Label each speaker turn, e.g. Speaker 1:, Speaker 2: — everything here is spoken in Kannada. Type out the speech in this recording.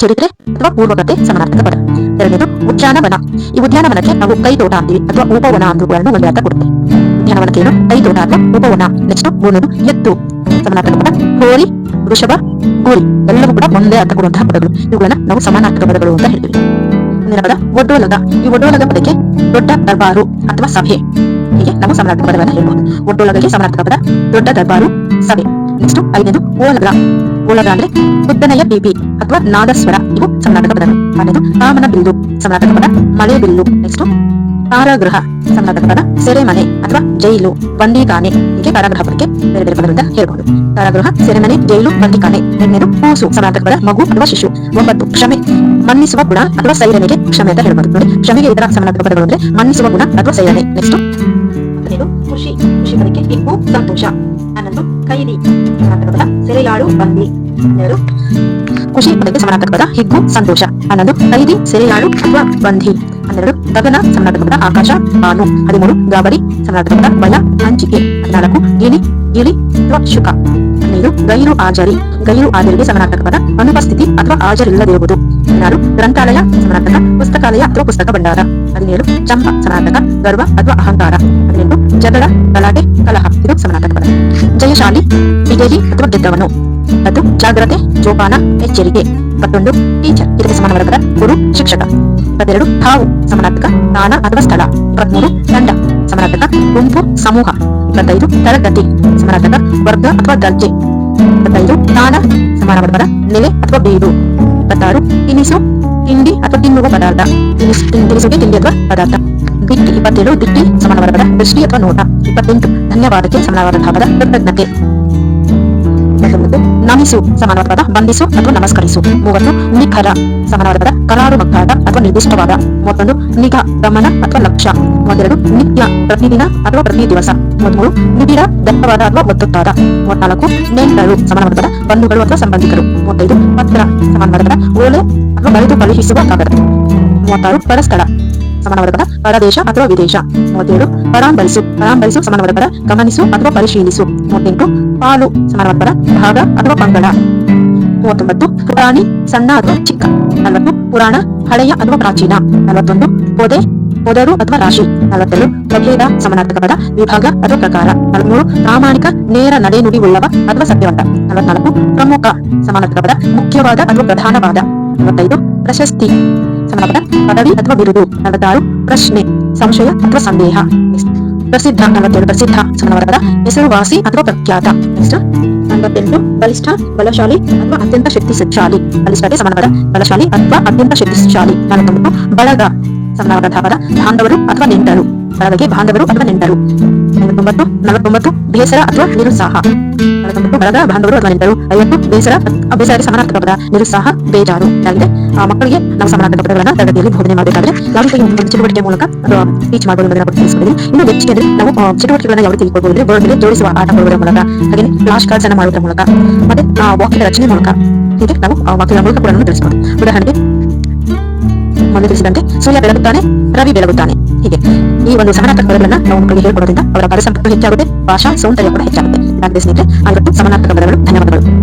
Speaker 1: ಚರಿತ್ರೆ ಅಥವಾ ಪೂರ್ವಕತೆ ಸಮಾನಾರ್ಥಕ ಪದ ಎರಡನೇದು, ಉದ್ಯಾನವನ. ಈ ಉದ್ಯಾನವನಕ್ಕೆ ನಾವು ಕೈ ತೋಟ ಅಂತೀವಿ ಅಥವಾ ಉಪವನ ಅಂದುಗಳನ್ನು ಒಂದೇ ಅರ್ಥ ಕೊಡುತ್ತೆ. ಉದ್ಯಾನವನಕ್ಕೆ ಏನು? ಕೈ ತೋಟ ಅಥವಾ ಉಪವನ. ನೆಕ್ಸ್ಟ್ ಮೂರನೇದು ಎತ್ತು. ಸಮಾನಾರ್ಥಕ ಪದ ಹೋರಿ, ವೃಷಭ, ಗೋರಿ. ಎಲ್ಲವೂ ಕೂಡ ಒಂದೇ ಅರ್ಥ ಕೊಡುವಂತಹ ಪದಗಳು. ಇವುಗಳನ್ನ ನಾವು ಸಮಾನಾರ್ಥಕ ಪದಗಳು ಅಂತ ಹೇಳ್ತೀವಿ. ಮುಂದಿನ ಪದ ಒಡ್ಡೋಲಗ ಈ ಒಡ್ಡೋಲಗ ಪದಕ್ಕೆ ದೊಡ್ಡ ದರ್ಬಾರು ಅಥವಾ ಸಭೆ. ಹೀಗೆ ನಾವು ಸಮಾನಾರ್ಥಕ ಪದಗಳನ್ನು ಹೇಳ್ಬಹುದು. ಒಡ್ಡೋಲಗಕ್ಕೆ ಸಮಾನಾರ್ಥಕ ಪದ ದೊಡ್ಡ ದರ್ಬಾರು, ಸಭೆ. ನೆಕ್ಸ್ಟ್ ಐದನೇದು, ಓಲಗ. ಓಲಗ ಅಂದ್ರೆ ಉದ್ದನೆಯ ಪಿಪಿ ಅಥವಾ ನಾದಸ್ವರ. ಇವು ಸಮಾನಾರ್ಥಕ ಪದಗಳು. ಆರನೇದು ಕಾಮನ ಬಿಲ್ಲು ಸಮಾನಾರ್ಥಕ ಪದ ಮಳೆ ಬಿಲ್ಲು. ನೆಕ್ಸ್ಟ್ ಕಾರಾಗೃಹ. ಸಮಾನಾರ್ಥಕ ಪದ ಸೆರೆಮನೆ ಅಥವಾ ಜೈಲು. ಬಂದಿಖಾನೆ ಹೀಗೆ ಕಾರಾಗೃಹ ಬಗ್ಗೆ ಬೇರೆ ಬೇರೆ ಪದಗಳಿಂದ ಹೇಳಬಹುದು ಕಾರಾಗೃಹ, ಸೆರೆಮನೆ, ಜೈಲು ಬಂದಿಖಾನೆ ಎರಡನೇದು ಕೂಸು. ಸಮಾನಾರ್ಥಕ ಪದ ಮಗು ಅಥವಾ ಶಿಶು. ಒಂಬತ್ತು, ಕ್ಷಮೆ. ಮನ್ನಿಸುವ ಗುಣ ಅಥವಾ ಸೈರನೆಗೆ ಕ್ಷಮೆ ಅಂತ ಹೇಳಬಹುದು ನೋಡಿ, ಕ್ಷಮೆಗೆ ಇತರ ಸಮಾನಾರ್ಥಕ ಪದಗಳು ಅಂದ್ರೆ ಮನ್ನಿಸುವ ಗುಣ ಅಥವಾ ಸೈರನೆ. ನೆಕ್ಸ್ಟ್ ಖುಷಿ. ಖುಷಿ ಪದಕ್ಕೆ ಹಿಪ್ಪು ಸಂತೋಷ. ಕೈದಿ ಸಮಾನಾರ್ಥಕ ಪದ ಸೆರೆಯಾಳು ಬಂದಿ ಹನ್ನೆರಡು ಖುಷಿ ಪದಕ್ಕೆ ಸಮಾನಾರ್ಥಕ ಪದ ಹಿಗ್ಗು ಸಂತೋಷ ಹನ್ನೊಂದು ಕೈದಿ ಸೆರೆಯಾಳು ಅಥವಾ ಬಂಧಿ ಹನ್ನೆರಡು ಗಗನ ಸಮಾನಾರ್ಥಕ ಪದ ಆಕಾಶ ಬಾನು ಹದಿಮೂರು ಗಾಬರಿ ಸಮಾನಾರ್ಥಕ ಪದ ಭಯ ಹಂಚಿಕೆ ಹದಿನಾಲ್ಕು ಗಿಳಿ ಗಿಳಿ ಅಥವಾ ಶುಕ ಹದಿನೈದು ಗೈರು ಹಾಜರಿ ಗೈರು ಹಾಜರಿಗೆ ಸಮಾನಾರ್ಥಕ ಪದ ಅನುಪಸ್ಥಿತಿ ಅಥವಾ ಹಾಜರಿಲ್ಲದಿರುವುದು ಹದಿನಾರು ಗ್ರಂಥಾಲಯ ಸಮಾನಾರ್ಥಕ ಪುಸ್ತಕಾಲಯ ಅಥವಾ ಪುಸ್ತಕ ಭಂಡಾರ ಹದಿನೇಳು ಚಂಪ ಸಮಾನಾರ್ಥಕ ಗರ್ವ ಅಥವಾ ಅಹಂಕಾರ ಹದಿನೆಂಟು ಜಗಳ ಗಲಾಟೆ ಕಲಹ ಇದು ಸಮಾನಾರ್ಥಕ ಪದ ಜಯಶಾಲಿ ವಿಜಯಿ ಗೆದ್ದವನು ಇಪ್ಪತ್ತು ಜಾಗ್ರತೆ, ಜೋಪಾನ, ಎಚ್ಚರಿಕೆ. ಮತ್ತೊಂದು, ಟೀಚರ್, ಇದಕ್ಕೆ ಗುರು, ಶಿಕ್ಷಕ. ಇಪ್ಪತ್ತೆರಡು ಸ್ಥಾನ ಅಥವಾ ಸ್ಥಳ. ಇಪ್ಪತ್ಮೂರು, ತಂಡ. ಸಮಾನಾರ್ಥಕ, ಗುಂಪು, ಸಮೂಹ. ಇಪ್ಪತ್ತೈದು, ತರಗತಿ. ಸಮಾನಾರ್ಥಕ, ವರ್ಗ ಅಥವಾ ದರ್ಜೆ. ಇಪ್ಪತ್ತೈದು ತಾಣ ಸಮಾನವಾದ ಪದ ನೆಲೆ ಅಥವಾ ಬೀಡು ಇಪ್ಪತ್ತಾರು, ತಿನಿಸು, ತಿಂಡಿ ಅಥವಾ ತಿನ್ನುವ ಪದಾರ್ಥ. ತಿನಿಸು, ತಿನ್- ತಿನಿಸುಗೆ ತಿಂಡಿ ಅಥವಾ ಪದಾರ್ಥ. ದಿಟ್ಟಿ ಇಪ್ಪತ್ತೇಳು ದಿಟ್ಟಿ ಸಮಾನವಾದ ದೃಷ್ಟಿ ಅಥವಾ ನೋಟ? ಇಪ್ಪತ್ತೆಂಟು, ಧನ್ಯವಾದಕ್ಕೆ ಸಮಾನವಾದಂತಹ ಪದ ಕೃತಜ್ಞತೆ ನಮಿಸು ಸಮಾನವಾದ ಪದ ಬಂಧಿಸು ಅಥವಾ ನಮಸ್ಕರಿಸು. ಮೂವತ್ತು, ನಿಖರ ಸಮಾನವಾದ ಪದ ಕರಾರು ಮಗ್ಗಾದ ಅಥವಾ ನಿರ್ದಿಷ್ಟವಾದ. ಮೂವತ್ತೊಂದು ನಿಘ ಗಮನ ಅಥವಾ ಲಕ್ಷ್ಯ. ಮೂವತ್ತೆರಡು, ನಿತ್ಯ, ಪ್ರತಿದಿನ ಅಥವಾ ಪ್ರತಿ ದಿವಸ ಮೂವತ್ಮೂರು ನಿಬಿರ ದಟ್ಟವಾದ ಅಥವಾ ಒತ್ತೊತ್ತಾದ. ಮೂವತ್ನಾಲ್ಕು ನೆಂಟರು ಸಮಾನವಾದ ಪದ ಬಂಧುಗಳು ಅಥವಾ ಸಂಬಂಧಿಕರು. ಮೂವತ್ತೈದು, ಪತ್ರ ಸಮಾನವಾದ ಪದ ಓಲೆ ಅಥವಾ ಬರೆದು ಕಳುಹಿಸುವ ಕಾಗದ. ಮೂವತ್ತಾರು, ಪರಸ್ಥಳ. ಸಮಾನವಾದ ಪದ ಪರದೇಶ ಅಥವಾ ವಿದೇಶ ಮೂವತ್ತೇಳು ಪರಾಂಬರಿಸು ಪರಾಂಬರಿಸು ಸಮಾನವಾದ ಪದ ಗಮನಿಸು ಅಥವಾ ಪರಿಶೀಲಿಸು ಮೂವತ್ತೆಂಟು ಪಾಲು ಸಮಾನವಾದ ಪದ ಭಾಗ ಅಥವಾ ಪಂಗಡ ಮೂವತ್ತೊಂಬತ್ತು ಪುರಾಣಿ ಸಣ್ಣ ಅಥವಾ ಚಿಕ್ಕ ನಲವತ್ತು ಪುರಾಣ ಹಳೆಯ ಅಥವಾ ಪ್ರಾಚೀನ ನಲವತ್ತೊಂದು ಪೊದೆ ಪೊದರು ಅಥವಾ ರಾಶಿ ನಲವತ್ತೆರಡು ಪ್ರಭೇದ ಸಮಾನಾರ್ಥಕ ಪದ ವಿಭಾಗ ಅಥವಾ ಪ್ರಕಾರ ನಲವತ್ಮೂರು ಪ್ರಾಮಾಣಿಕ ನೇರ ನಡೆನುಡಿ ಉಳ್ಳವ ಅಥವಾ ಸತ್ಯವಂತ ನಲವತ್ನಾಲ್ಕು ಪ್ರಮುಖ ಸಮಾನಾರ್ಥಕ ಪದ ಮುಖ್ಯವಾದ ಅಥವಾ ಪ್ರಧಾನವಾದ ನಲವತ್ತೈದು ಪ್ರಶಸ್ತಿ ಸಮಾನಪದ ಪದವಿ ಅಥವಾ ಬಿರುದು ನಲವತ್ತಾರು ಪ್ರಶ್ನೆ ಸಂಶಯ ಅಥವಾ ಸಂದೇಹ Next. ಪ್ರಸಿದ್ಧ ನಲವತ್ತೇಳು ಪ್ರಸಿದ್ಧ ಸಮಾನವಾದ ಪದ ಹೆಸರುವಾಸಿ ಅಥವಾ ಪ್ರಖ್ಯಾತ ನೆಕ್ಸ್ಟ್ ನಲವತ್ತೆಂಟು ಬಲಿಷ್ಠ ಬಲಶಾಲಿ ಅಥವಾ ಅತ್ಯಂತ ಶಕ್ತಿಶಾಲಿ ಬಲಿಷ್ಠತೆ ಸಮಾನವಾದ ಬಲಶಾಲಿ ಅಥವಾ ಅತ್ಯಂತ ಶಕ್ತಿಶಾಲಿ ನಲವತ್ತೊಂಬತ್ತು ಬಳಗ ಸಮಾನವಾದಂತಹ ಪದ ಬಾಂಧವರು ಅಥವಾ ನೆಂಟರು ಬಳಗಕ್ಕೆ ಬಾಂಧವರು ಅಥವಾ ನೆಂಟರು ಐವತ್ತೊಂಬತ್ತು ನಲವತ್ತೊಂಬತ್ತು, ಬೇಸರ ಅಥವಾ ನಿರುತ್ಸಾಹ. ಬಳಗ ಬಾಂಧವರು ಅಥವಾ ನೆಂಟರು ಐವತ್ತು, ಬೇಸರ ಬೇಸರಕ್ಕೆ ಸಮಾನಾರ್ಥಕ ಪದ ನಿರುತ್ಸಾಹ, ಬೇಜಾರು ಆಗಿದೆ ಆ ಮಕ್ಕಳಿಗೆ ನಾವು ಸಮಾನಾರ್ಥಕ ಪದಗಳನ್ನ ತರಗತಿಯಲ್ಲಿ ಬೋಧನೆ ಮಾಡಬೇಕಾದ್ರೆ ಯಾವ ಒಂದು ಚಟುವಟಿಕೆ ಮೂಲಕ ಅಥವಾ ಟೀಚ್ ಬಗ್ಗೆ ತಿಳಿಸ್ಕೊಡಿದ್ದೀನಿ ಇನ್ನು ಹೆಚ್ಚಿಗೆ ಅಂದ್ರೆ ನಾವು ಚಟುವಟಿಕೆಗಳನ್ನ ಯಾವ ರೀತಿ ತಿಳ್ಕೊಬಹುದು ಅಂದ್ರೆ ಬೋರ್ಡ್ ಮೇಲೆ ಜೋಡಿಸುವ ಆಟ ಆಡುವುದರ ಮೂಲಕ ಹಾಗೆ ಫ್ಲಾಶ್ ಕಾರ್ಡ್ಸ್ ಅನ್ನ ಮಾಡುವುದರ ಮೂಲಕ, ಮತ್ತೆ ವಾಕ್ಯದ ರಚನೆ ಮೂಲಕ ಹೀಗೆ ನಾವು ವಾಕ್ಯದ ಮೂಲಕ ಕೂಡ ತಿಳಿಸಬಹುದು ಉದಾಹರಣೆಗೆ ಮೊದಲು ತಿಳಿಸಿದಂತೆ, ಸೂರ್ಯ ಬೆಳಗುತ್ತಾನೆ, ರವಿ ಬೆಳಗುತ್ತಾನೆ. ಹೀಗೆ ಈ ಒಂದು ಸಮಾನಾರ್ಥಕ ಪದಗಳನ್ನ ನಾವು ಮಕ್ಕಳಿಗೆ ಹೇಳ್ಕೊಡೋದ್ರಿಂದ ಅವರ ಪದ ಸಂಪತ್ತು ಹೆಚ್ಚಾಗುತ್ತೆ, ಭಾಷಾ ಸೌಂದರ್ಯ ಕೂಡ ಹೆಚ್ಚಾಗುತ್ತೆ. ಇದಾಗಿದೆ ಸ್ನೇಹಿತರೆ ಆ ಸಮಾನಾರ್ಥಕ ಪದಗಳು ಧನ್ಯವಾದಗಳು.